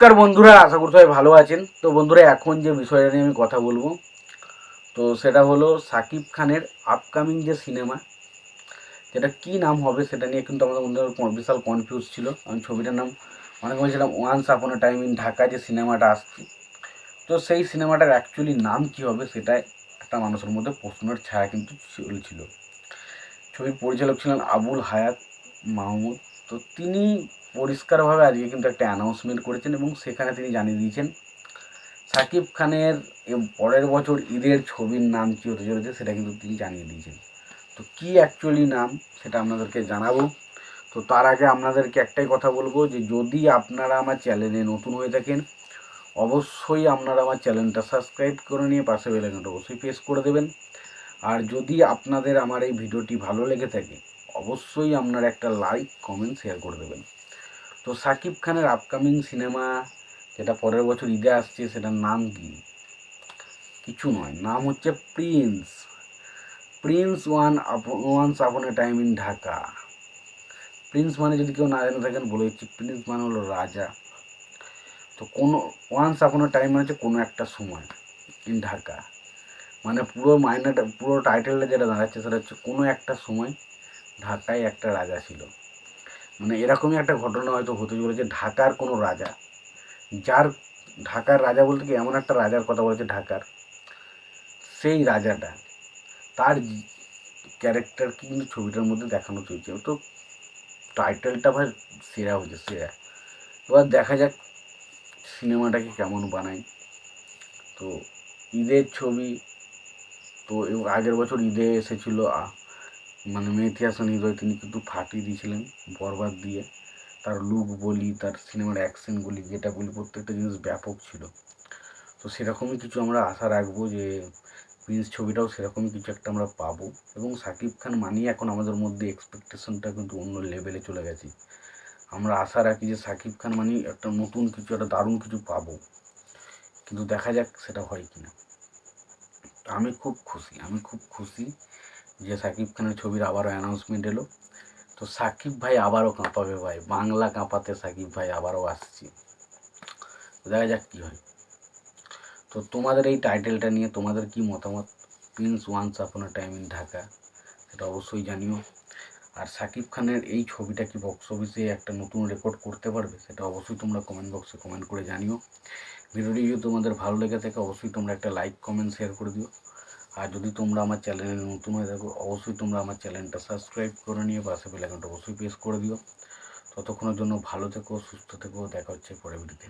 নমস্কার বন্ধুরা, আশা করি সবাই ভালো আছেন। তো বন্ধুরা, এখন যে বিষয়টা নিয়ে আমি কথা বলব, তো সেটা হলো সাকিব খানের আপকামিং যে সিনেমা যেটা কি নাম হবে সেটা নিয়ে কিন্তু আমাদের ক- বিশাল কনফিউজ ছিল। আমি ছবিটার নাম অনেক বলছিলাম once upon time in Dhaka যে সিনেমাটা আসছে। তো সেই সিনেমাটার অ্যাকচুয়ালি নাম কি হবে সেটাই একটা মানুষের মধ্যে প্রশ্নের ছায়া কিন্তু চলছিল ছবির পরিচালক ছিলেন আবুল হায়াত মাহমুদ। তো তিনি পরিষ্কারভাবে আজকে কিন্তু একটা অ্যানাউন্সমেন্ট করেছেন এবং সেখানে তিনি জানিয়ে দিয়েছেন। সাকিব খানের পরের বছর ঈদের ছবির নাম কী হতে চলেছে সেটা কিন্তু তিনি জানিয়ে দিয়েছেন। তো কী অ্যাকচুয়ালি নাম সেটা আপনাদেরকে জানাব। তো তার আগে আপনাদেরকে একটাই কথা বলব যে যদি আপনারা আমার চ্যানেলে নতুন হয়ে থাকেন, অবশ্যই আপনারা আমার চ্যানেলটা সাবস্ক্রাইব করে নিয়ে পাশে বেলাইকনটা অবশ্যই প্রেস করে দেবেন। আর যদি আপনাদের আমার এই ভিডিওটি ভালো লেগে থাকে, অবশ্যই আপনারা একটা লাইক কমেন্ট শেয়ার করে দেবেন। তো সাকিব খানের আপকামিং সিনেমা যেটা পরের বছর ঈদে আসছে, সেটার নাম কি? কিছু নয়, নাম হচ্ছে Prince prince one once upon a time in Dhaka prince মানে যদি কেউ না জেনে থাকেন, বলে দিচ্ছি প্রিন্স মানে হলো রাজা। তো কোনো ওয়ান্স আপন টাইম মানে হচ্ছে কোনো একটা সময় ইন ঢাকা মানে পুরো মাইনাটা পুরো টাইটেলটা যেটা দাঁড়াচ্ছে, সেটা হচ্ছে কোনো একটা সময় ঢাকায় একটা রাজা ছিল। মানে এরকমই একটা ঘটনা হয়তো হতে চলেছে ঢাকার কোনো রাজা, যার ঢাকার রাজা বলতে কি এমন একটা রাজার কথা বলেছে ঢাকার, সেই রাজাটা তার ক্যারেক্টার কি কিন্তু ছবিটার মধ্যে দেখানো চলছে। তো টাইটেলটা ভাই সেরা হয়েছে, সেরা। এবার দেখা যাক সিনেমাটাকে কেমন বানায়। তো ঈদের ছবি, তো আগের বছর ঈদে এসেছিল মানে মেথি হাসান হৃদয় তিনি কিন্তু ফাটিয়ে দিয়েছিলেন, বরবাদ দিয়ে। তার লুক বলি, তার সিনেমার অ্যাকশন বলি, যেটা বলি, প্রত্যেকটা জিনিস ব্যাপক ছিল। তো সেরকমই কিছু আমরা আশা রাখব যে, প্রিন্স ছবিটাও সেরকমই কিছু একটা আমরা পাবো। এবং সাকিব খান মানিয়ে এখন আমাদের মধ্যে এক্সপেকটেশনটা কিন্তু অন্য লেভেলে চলে গেছে। আমরা আশা রাখি যে সাকিব খান মানে একটা নতুন কিছু, একটা দারুণ কিছু পাবো। কিন্তু দেখা যাক সেটা হয় কি না আমি খুব খুশি, আমি খুব খুশি যে সাকিব খানের ছবির আবারও অ্যানাউন্সমেন্ট এলো। তো সাকিব ভাই আবারও কাঁপাবে ভাই। বাংলা কাঁপাতে সাকিব ভাই আবারও আসছি। দেখা যাক কী হয়। তো তোমাদের এই টাইটেলটা নিয়ে তোমাদের কি মতামত? Prince once upon time in Dhaka সেটা অবশ্যই জানিও। আর সাকিব খানের এই ছবিটা কি বক্স অফিসে একটা নতুন রেকর্ড করতে পারবে? সেটা অবশ্যই তোমরা কমেন্ট বক্সে কমেন্ট করে জানিও। ভিডিওটি যদি তোমাদের ভালো লেগে থাকে, অবশ্যই তোমরা একটা লাইক কমেন্ট শেয়ার করে দিও। আর যদি তোমরা আমার চ্যানেলে নতুন হয়ে থাকো, অবশ্যই তোমরা আমার চ্যানেলটা সাবস্ক্রাইব করে নিয়ে পাশে বেলাকানটা অবশ্যই প্রেস করে দিও। ততক্ষণের জন্য ভালো থেকো, সুস্থ থেকো, দেখা হচ্ছে পরে ভিডিওতে